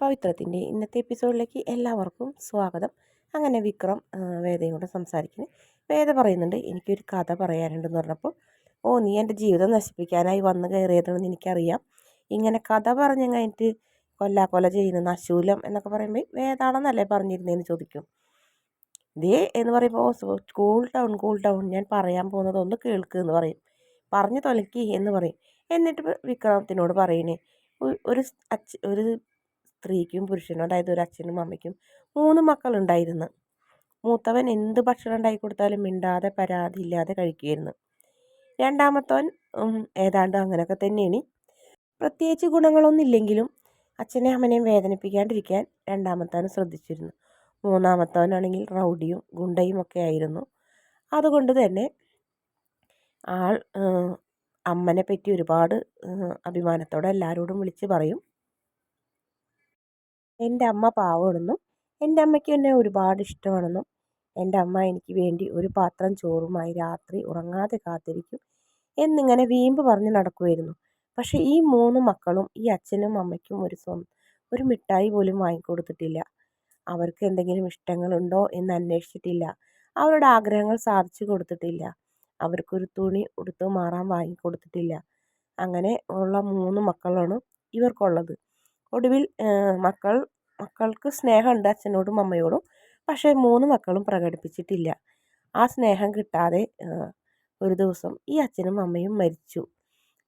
പവിത്രത്തിന്റെ ഇന്നത്തെ എപ്പിസോഡിലേക്ക് എല്ലാവർക്കും സ്വാഗതം. അങ്ങനെ വിക്രം വേദയും കൂടെ സംസാരിക്കുന്നു. വേദ പറയുന്നുണ്ട് എനിക്കൊരു കഥ പറയാനുണ്ടെന്ന് പറഞ്ഞപ്പോൾ ഓ നീ എന്റെ ജീവിതം നശിപ്പിക്കാനായി വന്ന് കയറിയതെന്ന് എനിക്കറിയാം. ഇങ്ങനെ കഥ പറഞ്ഞ് കഴിഞ്ഞിട്ട് കൊല്ലാക്കൊല ചെയ്യുന്ന നശൂലം എന്നൊക്കെ പറയുമ്പോൾ വേദാണെന്നല്ലേ പറഞ്ഞിരുന്നതെന്ന് ചോദിക്കും. ദേ എന്ന് പറയുമ്പോൾ കൂൾ ഡൗൺ കൂൾ ഡൗൺ ഞാൻ പറയാൻ പോകുന്നത് ഒന്ന് കേൾക്ക് എന്ന് പറയും. പറഞ്ഞു തൊലക്കി എന്ന് പറയും. എന്നിട്ട് വിക്രമത്തിനോട് പറയണേ ഒരു അച്ഛ ഒരു സ്ത്രീക്കും പുരുഷനും അതായത് ഒരു അച്ഛനും അമ്മയ്ക്കും മൂന്ന് മക്കളുണ്ടായിരുന്നു. മൂത്തവൻ എന്ത് ഭക്ഷണം ഉണ്ടാക്കി കൊടുത്താലും മിണ്ടാതെ പരാതി ഇല്ലാതെ കഴിക്കുമായിരുന്നു രണ്ടാമത്തവൻ ഏതാണ്ട് അങ്ങനെയൊക്കെ തന്നെയാണ്. പ്രത്യേകിച്ച് ഗുണങ്ങളൊന്നും ഇല്ലെങ്കിലും അച്ഛനെയും അമ്മനെയും വേദനിപ്പിക്കാണ്ടിരിക്കാൻ രണ്ടാമത്തവൻ ശ്രദ്ധിച്ചിരുന്നു. മൂന്നാമത്തവനാണെങ്കിൽ റൗഡിയും ഗുണ്ടയും ഒക്കെ ആയിരുന്നു. അതുകൊണ്ട് തന്നെ ആൾ അമ്മനെ പറ്റി ഒരുപാട് അഭിമാനത്തോടെ എല്ലാവരോടും വിളിച്ച് പറയും. എന്റെ അമ്മ പാവമാണെന്നും എന്റെ അമ്മയ്ക്ക് എന്നെ ഒരുപാട് ഇഷ്ടമാണെന്നും എന്റെ അമ്മ എനിക്ക് വേണ്ടി ഒരു പാത്രം ചോറുമായി രാത്രി ഉറങ്ങാതെ കാത്തിരിക്കും എന്നിങ്ങനെ വീമ്പ് പറഞ്ഞ് നടക്കുമായിരുന്നു പക്ഷേ ഈ മൂന്ന് മക്കളും ഈ അച്ഛനും അമ്മയ്ക്കും ഒരു സ്വ ഒരു മിഠായി പോലും വാങ്ങിക്കൊടുത്തിട്ടില്ല. അവർക്ക് എന്തെങ്കിലും ഇഷ്ടങ്ങളുണ്ടോ എന്ന് അന്വേഷിച്ചിട്ടില്ല. അവരുടെ ആഗ്രഹങ്ങൾ സാധിച്ചു കൊടുത്തിട്ടില്ല. അവർക്കൊരു തുണി ഉടുത്ത് മാറാൻ വാങ്ങിക്കൊടുത്തിട്ടില്ല. അങ്ങനെ ഉള്ള മൂന്ന് മക്കളാണ് ഇവർക്കുള്ളത്. ഒടുവിൽ മക്കൾ മക്കൾക്ക് സ്നേഹമുണ്ട് അച്ഛനോടും അമ്മയോടും. പക്ഷേ മൂന്ന് മക്കളും പ്രകടിപ്പിച്ചിട്ടില്ല. ആ സ്നേഹം കിട്ടാതെ ഒരു ദിവസം ഈ അച്ഛനും അമ്മയും മരിച്ചു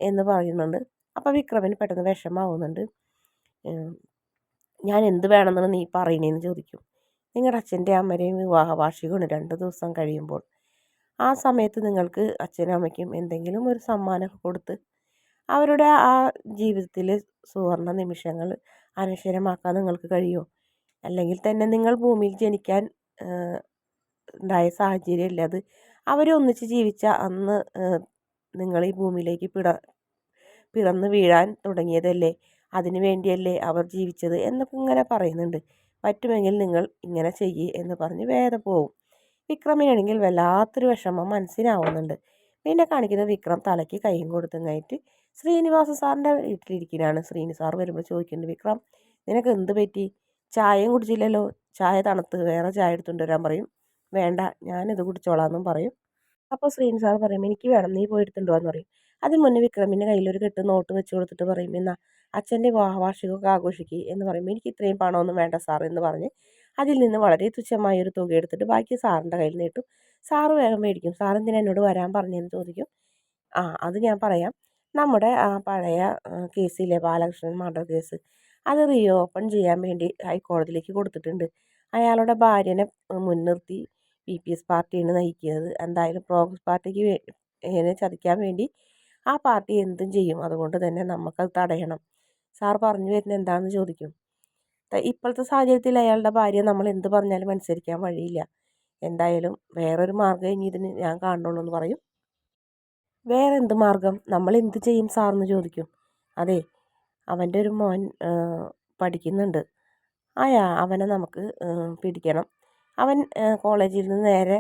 എന്ന് പറയുന്നുണ്ട്. അപ്പോൾ വിക്രമന് പെട്ടെന്ന് വിഷമാവുന്നുണ്ട്. ഞാൻ എന്ത് വേണമെന്നാണ് നീ പറയണേന്ന് ചോദിക്കും. നിങ്ങളുടെ അച്ഛന്റെ അമ്മയുടെയും വിവാഹ വാർഷികമാണ് രണ്ട് ദിവസം കഴിയുമ്പോൾ. ആ സമയത്ത് നിങ്ങൾക്ക് അച്ഛനും അമ്മയ്ക്കും എന്തെങ്കിലും ഒരു സമ്മാനം കൊടുത്ത് അവരുടെ ആ ജീവിതത്തിലെ സുവർണ നിമിഷങ്ങൾ അനശ്വരമാക്കാൻ നിങ്ങൾക്ക് കഴിയുമോ? അല്ലെങ്കിൽ തന്നെ നിങ്ങൾ ഭൂമിയിൽ ജനിക്കാൻ ഉണ്ടായ സാഹചര്യമല്ല അത്? അവരൊന്നിച്ച് ജീവിച്ച അന്ന് നിങ്ങൾ ഈ ഭൂമിയിലേക്ക് പിട പിറന്ന് വീഴാൻ തുടങ്ങിയതല്ലേ? അതിനു വേണ്ടിയല്ലേ അവർ ജീവിച്ചത്? എന്നൊക്കെ ഇങ്ങനെ പറയുന്നുണ്ട്. പറ്റുമെങ്കിൽ നിങ്ങൾ ഇങ്ങനെ ചെയ്യ് എന്ന് പറഞ്ഞ് വേദം പോവും. വിക്രമിനാണെങ്കിൽ വല്ലാത്തൊരു വിഷമം മനസ്സിനാവുന്നുണ്ട്. പിന്നെ കാണിക്കുന്ന വിക്രം തലയ്ക്ക് കൈയും കൊടുത്തങ്ങായിട്ട് ശ്രീനിവാസ സാറിന്റെ വീട്ടിലിരിക്കുകയാണ് ശ്രീനി സാർ വരുമ്പോൾ ചോദിക്കുന്നുണ്ട് വിക്രം നിനക്ക് എന്ത് പറ്റി? ചായയും കുടിച്ചില്ലല്ലോ? ചായ തണുത്ത് വേറെ ചായ എടുത്തുകൊണ്ട് വരാൻ പറയും. വേണ്ട ഞാനിത് കുടിച്ചോളാമെന്നും പറയും. അപ്പോൾ ശ്രീനി സാർ പറയും എനിക്ക് വേണം നീ പോയി എടുത്തുകൊണ്ട് എന്ന് പറയും. അതിന് മുന്നേ വിക്രമിന്റെ കയ്യിലൊരു കെട്ട് നോട്ട് വെച്ച് കൊടുത്തിട്ട് പറയും എന്നാ അച്ഛന്റെ വാർഷികമൊക്കെ ആഘോഷിക്കുക എന്ന് പറയും. എനിക്ക് ഇത്രയും പണമൊന്നും വേണ്ട സാർ എന്ന് പറഞ്ഞ് അതിൽ നിന്ന് വളരെ തുച്ഛമായ ഒരു തുക എടുത്തിട്ട് ബാക്കി സാറിന്റെ കയ്യിൽ നീട്ടും സാറ് വേഗം മേടിക്കും. സാർ എന്തിനാ എന്നോട് വരാൻ പറഞ്ഞതെന്ന് ചോദിക്കും. ആ അത് ഞാൻ പറയാം. നമ്മുടെ ആ പഴയ കേസിലെ ബാലകൃഷ്ണൻ മർഡർ കേസ്. അത് റീ ഓപ്പൺ ചെയ്യാൻ വേണ്ടി ഹൈക്കോടതിയിലേക്ക് കൊടുത്തിട്ടുണ്ട്. അയാളുടെ ഭാര്യനെ മുൻനിർത്തി പി പി എസ് പാർട്ടിയാണ് നയിക്കുന്നത്. എന്തായാലും പ്രോഗ്രസ് പാർട്ടിക്ക് ഇങ്ങനെ ചതിക്കാൻ വേണ്ടി ആ പാർട്ടി എന്തും ചെയ്യും. അതുകൊണ്ട് തന്നെ നമുക്കത് തടയണം. സാർ പറഞ്ഞു വരുന്ന എന്താണെന്ന് ചോദിക്കും. ഇപ്പോഴത്തെ സാഹചര്യത്തിൽ അയാളുടെ ഭാര്യ നമ്മൾ എന്ത് പറഞ്ഞാലും അനുസരിക്കാൻ വഴിയില്ല. എന്തായാലും വേറൊരു മാർഗം ഇനി ഇതിന് ഞാൻ കാണുള്ളൂ എന്ന് പറയും. വേറെ എന്ത് മാർഗം? നമ്മൾ എന്ത് ചെയ്യും സാറെന്ന് ചോദിക്കും. അതെ അവന്റെ ഒരു മോൻ പഠിക്കുന്നുണ്ട്. അയാ അവനെ നമുക്ക് പിടിക്കണം. അവൻ കോളേജിൽ നിന്ന് നേരെ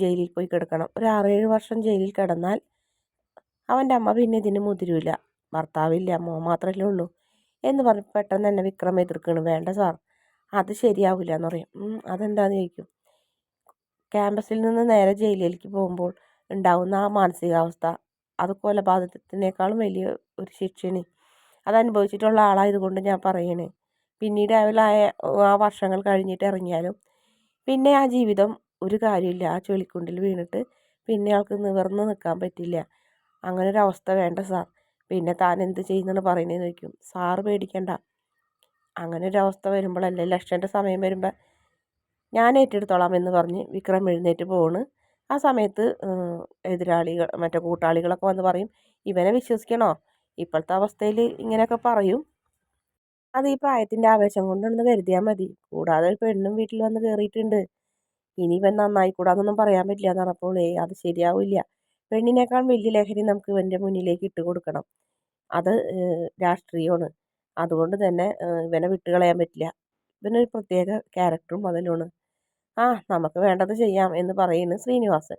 ജയിലിൽ പോയി കിടക്കണം. ഒരു ആറേഴ് വർഷം ജയിലിൽ കിടന്നാൽ അവന്റെ അമ്മ പിന്നെ ഇതിന് മുതിരില്ല ഭർത്താവില്ല മോൻ മാത്രമല്ലേ ഉള്ളൂ. എന്ന് പറഞ്ഞ് പെട്ടെന്ന് തന്നെ വിക്രം എതിർക്കണം വേണ്ട സാർ അത് ശരിയാവില്ല എന്ന് പറയും അതെന്താന്ന് ചോദിക്കും. ക്യാമ്പസിൽ നിന്ന് നേരെ ജയിലിലേക്ക് പോകുമ്പോൾ ഉണ്ടാകുന്ന ആ മാനസികാവസ്ഥ. അത് കൊലപാതകത്തിനേക്കാളും വലിയ ഒരു ശിക്ഷയാണ് അതനുഭവിച്ചിട്ടുള്ള ആളായതുകൊണ്ട് ഞാൻ പറയണേ. പിന്നീട് അവളായ ആ വർഷങ്ങൾ കഴിഞ്ഞിട്ട് ഇറങ്ങിയാലും പിന്നെ ആ ജീവിതം ഒരു കാര്യമില്ല. ആ ചുളിക്കുണ്ടിൽ വീണിട്ട് പിന്നെ ആൾക്ക് നിവർന്ന് നിൽക്കാൻ പറ്റില്ല. അങ്ങനെ ഒരു അവസ്ഥ വേണ്ട സാർ. പിന്നെ താൻ എന്ത് ചെയ്യുന്നെന്ന് പറയുന്നതെന്ന് ചോദിക്കും. സാറ് പേടിക്കണ്ട. അങ്ങനെ ഒരു അവസ്ഥ വരുമ്പോഴല്ലേ ലക്ഷന്റെ സമയം വരുമ്പോൾ ഞാൻ ഏറ്റെടുത്തോളാം എന്ന് പറഞ്ഞ് വിക്രം എഴുന്നേറ്റ് പോണ്. ആ സമയത്ത് എതിരാളികൾ മറ്റേ കൂട്ടാളികളൊക്കെ വന്ന് പറയും ഇവനെ വിശ്വസിക്കണോ? ഇപ്പോഴത്തെ അവസ്ഥയിൽ ഇങ്ങനെയൊക്കെ പറയും. അത് ഈ പ്രായത്തിന്റെ ആവേശം കൊണ്ടുണ്ടെന്ന് കരുതിയാൽ മതി. കൂടാതെ പെണ്ണും വീട്ടിൽ വന്ന് കയറിയിട്ടുണ്ട് ഇനി ഇവൻ നന്നായിക്കൂടാന്നൊന്നും പറയാൻ പറ്റില്ല എന്ന് പറഞ്ഞപ്പോൾ ഏ അത് ശരിയാവില്ല. പെണ്ണിനേക്കാൾ വലിയ ലഹരി നമുക്ക് ഇവന്റെ മുന്നിലേക്ക് ഇട്ട് കൊടുക്കണം. അത് രാഷ്ട്രീയമാണ്. അതുകൊണ്ട് തന്നെ ഇവനെ വിട്ടുകളയാൻ പറ്റില്ല. ഇവനൊരു പ്രത്യേക ക്യാരക്ടറും അതിലാണ് ആ നമുക്ക് വേണ്ടത് ചെയ്യാം എന്ന് പറയുന്നു ശ്രീനിവാസൻ.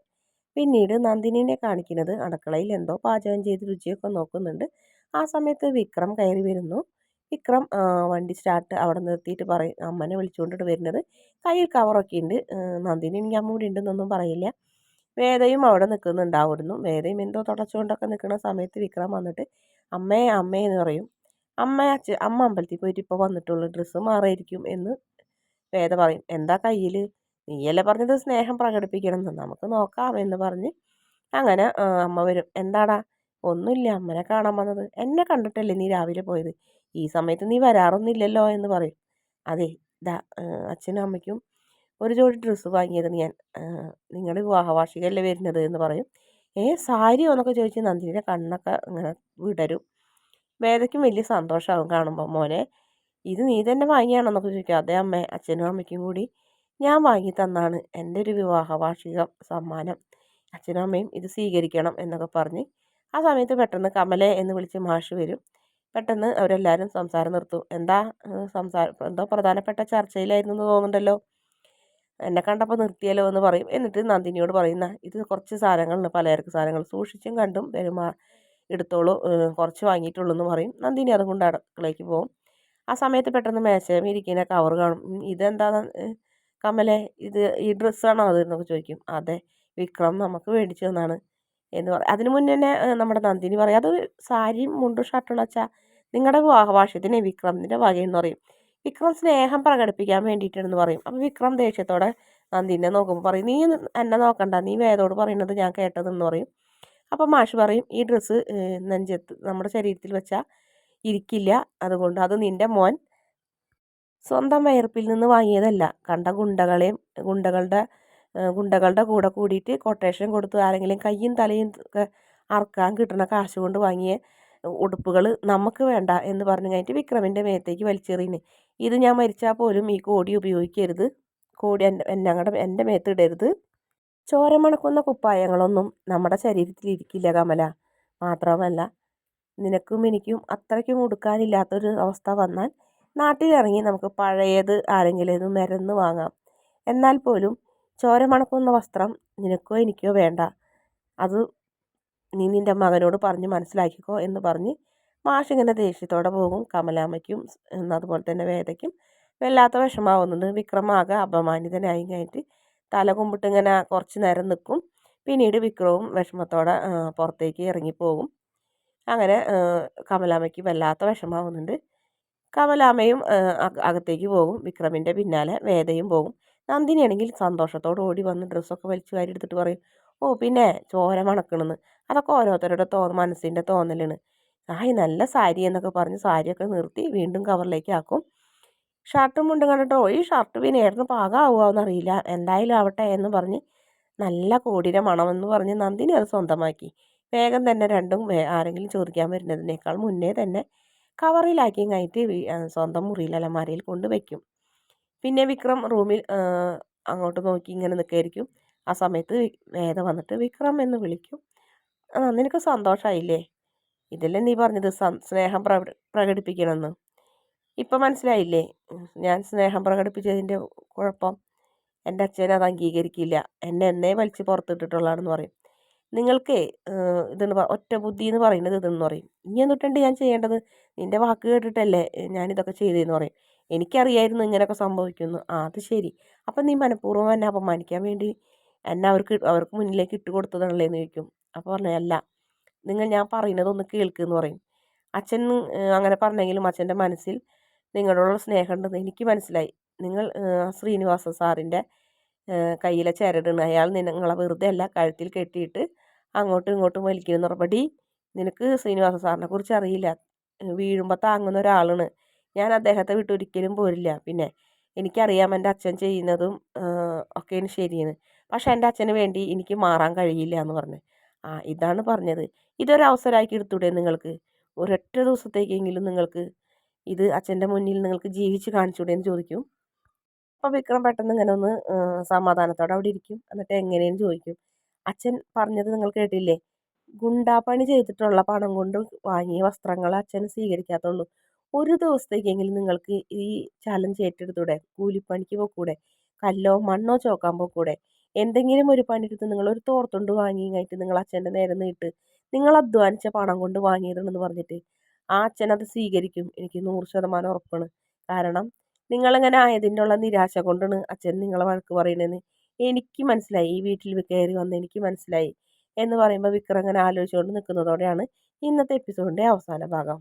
പിന്നീട് നന്ദിനിനെ കാണിക്കുന്നത് അടുക്കളയിൽ എന്തോ പാചകം ചെയ്ത് രുചിയൊക്കെ നോക്കുന്നുണ്ട്. ആ സമയത്ത് വിക്രം കയറി വരുന്നു. വിക്രം വണ്ടി സ്റ്റാർട്ട് അവിടെ നിർത്തിയിട്ട് പറയും അമ്മനെ വിളിച്ചുകൊണ്ടിട്ട് വരുന്നത് കയ്യിൽ കവറൊക്കെ ഉണ്ട്. നന്ദിനി എനിക്ക് അമ്മ കൂടി ഉണ്ടെന്നൊന്നും പറയില്ല. വേദയും അവിടെ നിൽക്കുന്നുണ്ടാവുന്നു. വേദയും എന്തോ തുടച്ചുകൊണ്ടൊക്കെ നിൽക്കുന്ന സമയത്ത് വിക്രം വന്നിട്ട് അമ്മേ അമ്മേ എന്ന് പറയും. അമ്മ അച്ഛ അമ്മ അമ്പലത്തിൽ പോയിട്ട് ഇപ്പോൾ വന്നിട്ടുള്ളൂ ഡ്രസ്സ് മാറിയിരിക്കും എന്ന് വേദ പറയും. എന്താ കയ്യിൽ നീയല്ലേ പറഞ്ഞത് സ്നേഹം പ്രകടിപ്പിക്കണം എന്ന് നമുക്ക് നോക്കാം എന്ന് പറഞ്ഞ് അങ്ങനെ അമ്മ വരും. എന്താടാ? ഒന്നുമില്ല അമ്മനെ കാണാൻ വന്നത്. എന്നെ കണ്ടിട്ടല്ലേ നീ രാവിലെ പോയത്? ഈ സമയത്ത് നീ വരാറൊന്നുമില്ലല്ലോ എന്ന് പറയും. അതെ ദാ അച്ഛനും അമ്മയ്ക്കും ഒരു ജോഡി ഡ്രസ്സ് വാങ്ങിയത് ഞാൻ. നിങ്ങളുടെ വിവാഹവാർഷികമല്ലേ വരുന്നത് എന്ന് പറയും. ഏ സാരിയോ? എന്നൊക്കെ ചോദിച്ച് നന്ദിനിയുടെ കണ്ണൊക്കെ ഇങ്ങനെ വിടരും. വേദയ്ക്കും വലിയ സന്തോഷമാകും കാണുമ്പോൾ മോനെ ഇത് നീ തന്നെ വാങ്ങിയാണെന്നൊക്കെ ചോദിക്കും. അതേ അമ്മേ അച്ഛനും അമ്മയ്ക്കും കൂടി ഞാൻ വാങ്ങി തന്നാണ് എന്റെ ഒരു വിവാഹ വാർഷിക സമ്മാനം. അച്ഛനും അമ്മയും ഇത് സ്വീകരിക്കണം എന്നൊക്കെ പറഞ്ഞ് ആ സമയത്ത് പെട്ടെന്ന് കമലെ എന്ന് വിളിച്ച് മാഷ് വരും. പെട്ടെന്ന് അവരെല്ലാവരും സംസാരം നിർത്തും. എന്താ സംസാരം എന്തോ പ്രധാനപ്പെട്ട ചർച്ചയിലായിരുന്നു എന്ന് തോന്നുന്നുണ്ടല്ലോ. എന്നെ കണ്ടപ്പോൾ നിർത്തിയല്ലോ എന്ന് പറയും. എന്നിട്ട് നന്ദിനിയോട് പറയുന്ന ഇത് കുറച്ച് സാധനങ്ങളുണ്ട്. പലചരക്ക് സാധനങ്ങൾ സൂക്ഷിച്ചും കണ്ടും പെരുമാ എടുത്തോളൂ. കുറച്ച് വാങ്ങിയിട്ടുള്ളൂ എന്ന് പറയും. നന്ദിനി അതും കൊണ്ട് അടുക്കളയ്ക്ക് പോകും. ആ സമയത്ത് പെട്ടെന്ന് മേശയും കവർ കാണും. ഇതെന്താ കമലെ ഇത് ഈ ഡ്രസ്സാണോ അത് എന്നൊക്കെ ചോദിക്കും. അതെ വിക്രം നമുക്ക് മേടിച്ചു തന്നാണ് എന്ന് പറയും. അതിന് മുന്നേ തന്നെ നമ്മുടെ നന്ദിനി പറയും അത് സാരിയും മുണ്ടും ഷർട്ടുള്ള വെച്ചാൽ നിങ്ങളുടെ വിവാഹവാർഷികത്തിന് വിക്രമിന്റെ വകയെന്ന് പറയും. വിക്രം സ്നേഹം പ്രകടിപ്പിക്കാൻ വേണ്ടിയിട്ടാണെന്ന് പറയും. അപ്പോൾ വിക്രം ദേഷ്യത്തോടെ നന്ദിനെ നോക്കുമ്പോൾ പറയും നീ എന്നെ നോക്കണ്ട നീ വേദോട് പറയുന്നത് ഞാൻ കേട്ടതെന്ന് പറയും. അപ്പോൾ മാഷ് പറയും ഈ ഡ്രസ്സ് നെഞ്ചത്ത് നമ്മുടെ ശരീരത്തിൽ വെച്ചാൽ ഇരിക്കില്ല. അതുകൊണ്ട് അത് നിന്റെ മോൻ സ്വന്തം വയർപ്പിൽ നിന്ന് വാങ്ങിയതല്ല. കണ്ട ഗുണ്ടകളെയും ഗുണ്ടകളുടെ ഗുണ്ടകളുടെ കൂടെ കൂടിയിട്ട് കൊട്ടേഷൻ കൊടുത്ത് ആരെങ്കിലും കയ്യും തലയും അറക്കാൻ കിട്ടുന്ന കാശ് കൊണ്ട് വാങ്ങിയ ഉടുപ്പുകൾ നമുക്ക് വേണ്ട എന്ന് പറഞ്ഞു കഴിഞ്ഞിട്ട് വിക്രമിന്റെ മേത്തേക്ക് വലിച്ചെറിയുന്നു. ഇത് ഞാൻ മരിച്ചാൽ പോലും ഈ കോടി ഉപയോഗിക്കരുത്. കോടി എന്റെ എന്നങ്ങളുടെ എന്റെ മേത്തിടരുത് ചോര മണക്കുന്ന കുപ്പായങ്ങളൊന്നും നമ്മുടെ ശരീരത്തിൽ ഇരിക്കില്ല കമല. മാത്രമല്ല നിനക്കും എനിക്കും അത്രയ്ക്കും ഉടുക്കാനില്ലാത്തൊരു അവസ്ഥ വന്നാൽ നാട്ടിലിറങ്ങി നമുക്ക് പഴയത് ആരെങ്കിലും മരുന്ന് വാങ്ങാം. എന്നാൽ പോലും ചോര മണക്കുന്ന വസ്ത്രം നിനക്കോ എനിക്കോ വേണ്ട. അത് നീ നിന്റെ മകനോട് പറഞ്ഞ് മനസ്സിലാക്കിക്കോ എന്ന് പറഞ്ഞ് മാഷിങ്ങനെ ദേഷ്യത്തോടെ പോകും. കമലാമ്മയ്ക്കും അതുപോലെ തന്നെ വേദയ്ക്കും വല്ലാത്ത വിഷമാവുന്നുണ്ട് വിക്രമാകെ അപമാനിതനായി കഴിഞ്ഞിട്ട് തല കുമ്പിട്ട് ഇങ്ങനെ കുറച്ച് നേരം നിൽക്കും. പിന്നീട് വിക്രവും വിഷമത്തോടെ പുറത്തേക്ക് ഇറങ്ങിപ്പോകും അങ്ങനെ കമലാമ്മയ്ക്ക് വല്ലാത്ത വിഷമാവുന്നുണ്ട്. കമലാമ്മയും അകത്തേക്ക് പോകും. വിക്രമിന്റെ പിന്നാലെ വേദയും പോകും. നന്ദിനിയാണെങ്കിൽ സന്തോഷത്തോട് ഓടി വന്ന് ഡ്രസ്സൊക്കെ വലിച്ചു വാരി എടുത്തിട്ട് പറയും ഓ പിന്നെ ചോര മണക്കണമെന്ന് അതൊക്കെ ഓരോരുത്തരുടെ തോ മനസ്സിന്റെ തോന്നലാണ്. ആയി നല്ല സാരി എന്നൊക്കെ പറഞ്ഞ് സാരിയൊക്കെ നിർത്തി വീണ്ടും കവറിലേക്ക് ആക്കും. ഷർട്ടും മുണ്ടും കണ്ടിട്ടോ ഈ ഷർട്ട് പിന്നെ ഏട്ടന് പാകമാവുമെന്നറിയില്ല എന്തായാലും ആവട്ടെ എന്ന് പറഞ്ഞ് നല്ല കോടിയുടെ മണമെന്ന് പറഞ്ഞ് നന്ദിനി അത് സ്വന്തമാക്കി. വേഗം തന്നെ രണ്ടും ആരെങ്കിലും ചോദിക്കാൻ വരുന്നതിനേക്കാൾ മുന്നേ തന്നെ കവറിലാക്കി കഴിഞ്ഞിട്ട് സ്വന്തം മുറിയിൽ അലമാരയിൽ കൊണ്ട് വയ്ക്കും പിന്നെ വിക്രം റൂമിൽ അങ്ങോട്ട് നോക്കി ഇങ്ങനെ നിൽക്കായിരിക്കും. ആ സമയത്ത് വേദ വന്നിട്ട് വിക്രം എന്ന് വിളിക്കും. ആ നിനക്ക് സന്തോഷമായില്ലേ ഇതല്ലേ നീ പറഞ്ഞത്? സ്നേഹം പ്രകടിപ്പിക്കണമെന്ന്. ഇപ്പം മനസ്സിലായില്ലേ? ഞാൻ സ്നേഹം പ്രകടിപ്പിച്ചതിന്റെ കുഴപ്പം? എന്റെ അച്ഛൻ അത് അംഗീകരിക്കില്ല. എന്നെ എന്നേ വലിച്ച് പുറത്തിട്ടിട്ടുള്ളതാണെന്ന് പറയും. നിങ്ങൾക്ക് ഇതെന്ന് ഒറ്റ ബുദ്ധി എന്ന് പറയുന്നത് ഇതെന്ന് പറയും. ഇനി എന്നിട്ടുണ്ട് ഞാൻ ചെയ്യേണ്ടത്? നിന്റെ വാക്ക് കേട്ടിട്ടല്ലേ ഞാനിതൊക്കെ ചെയ്തതെന്ന് പറയും. എനിക്കറിയായിരുന്നു ഇങ്ങനെയൊക്കെ സംഭവിക്കുന്നു ആ അത് ശരി. അപ്പം നീ മനഃപൂർവം എന്നെ അപമാനിക്കാൻ വേണ്ടി എന്നെ അവർക്ക് അവർക്ക് മുന്നിലേക്ക് ഇട്ട് കൊടുത്തതാണല്ലേ എന്ന് ചോദിക്കും. അപ്പോൾ പറഞ്ഞു അല്ല നിങ്ങൾ ഞാൻ പറയുന്നത് ഒന്ന് കേൾക്കുമെന്ന് പറയും. അച്ഛൻ അങ്ങനെ പറഞ്ഞെങ്കിലും അച്ഛന്റെ മനസ്സിൽ നിങ്ങളോടുള്ള സ്നേഹമുണ്ടെന്ന് എനിക്ക് മനസ്സിലായി. നിങ്ങൾ ശ്രീനിവാസ സാറിന്റെ കയ്യിലെ ചരടാണ്. അയാൾ നിങ്ങളെ വെറുതെ അല്ല കഴുത്തിൽ കെട്ടിയിട്ട് അങ്ങോട്ടും ഇങ്ങോട്ടും വലിക്കുന്നു പറഞ്ഞപ്പടി നിനക്ക് ശ്രീനിവാസ സാറിനെ കുറിച്ച് അറിയില്ല. വീഴുമ്പോൾ താങ്ങുന്ന ഒരാളാണ്. ഞാൻ അദ്ദേഹത്തെ വിട്ട് ഒരിക്കലും പോരില്ല. പിന്നെ എനിക്കറിയാം എന്റെ അച്ഛൻ ചെയ്യുന്നതും ഒക്കെയാണ് ശരിയെന്ന്. പക്ഷേ എന്റെ അച്ഛന് വേണ്ടി എനിക്ക് മാറാൻ കഴിയില്ല എന്ന് പറഞ്ഞു. ആ ഇതാണ് പറഞ്ഞത്. ഇതൊരു അവസരമാക്കി എടുത്തൂടെ നിങ്ങൾക്ക്? ഒരൊറ്റ ദിവസത്തേക്കെങ്കിലും നിങ്ങൾക്ക് ഇത് അച്ഛന്റെ മുന്നിൽ നിങ്ങൾക്ക് ജീവിച്ച് കാണിച്ചൂടെ എന്ന് ചോദിക്കും. അപ്പോൾ വിക്രം പെട്ടെന്ന് ഇങ്ങനെ ഒന്ന് സമാധാനത്തോടെ അവിടെ ഇരിക്കും. എന്നിട്ട് എങ്ങനെയെന്ന് ചോദിക്കും. അച്ഛൻ പറഞ്ഞത് നിങ്ങൾ കേട്ടില്ലേ? ഗുണ്ടാപ്പണി ചെയ്തിട്ടുള്ള പണം കൊണ്ട് വാങ്ങിയ വസ്ത്രങ്ങൾ അച്ഛൻ സ്വീകരിക്കാത്തുള്ളൂ. ഒരു ദിവസത്തേക്കെങ്കിലും നിങ്ങൾക്ക് ഈ ചലഞ്ച് ഏറ്റെടുത്തൂടെ? കൂലിപ്പണിക്ക് പോക്കൂടെ? കല്ലോ മണ്ണോ ചോക്കാൻ പോക്കൂടെ? എന്തെങ്കിലും ഒരു പണിയെടുത്ത് നിങ്ങൾ ഒരു തോർത്തുണ്ട് വാങ്ങി കഴിഞ്ഞിട്ട് നിങ്ങൾ അച്ഛന്റെ നേരെ നീട്ട്. നിങ്ങൾ അധ്വാനിച്ച പണം കൊണ്ട് വാങ്ങിയതാണെന്ന് പറഞ്ഞിട്ട് ആ അച്ഛൻ അത് സ്വീകരിക്കും. എനിക്ക് നൂറ് ശതമാനം ഉറപ്പാണ്. കാരണം നിങ്ങളിങ്ങനെ ഉള്ള നിരാശ കൊണ്ടാണ് അച്ഛൻ നിങ്ങളെ വഴക്ക് പറയണതെന്ന് എനിക്ക് മനസ്സിലായി. ഈ വീട്ടിൽ കയറി വന്ന് എനിക്ക് മനസ്സിലായി എന്ന് പറയുമ്പോൾ വിക്രം അങ്ങനെ ആലോചിച്ചുകൊണ്ട് നിൽക്കുന്നതോടെയാണ് ഇന്നത്തെ എപ്പിസോഡിന്റെ അവസാന ഭാഗം.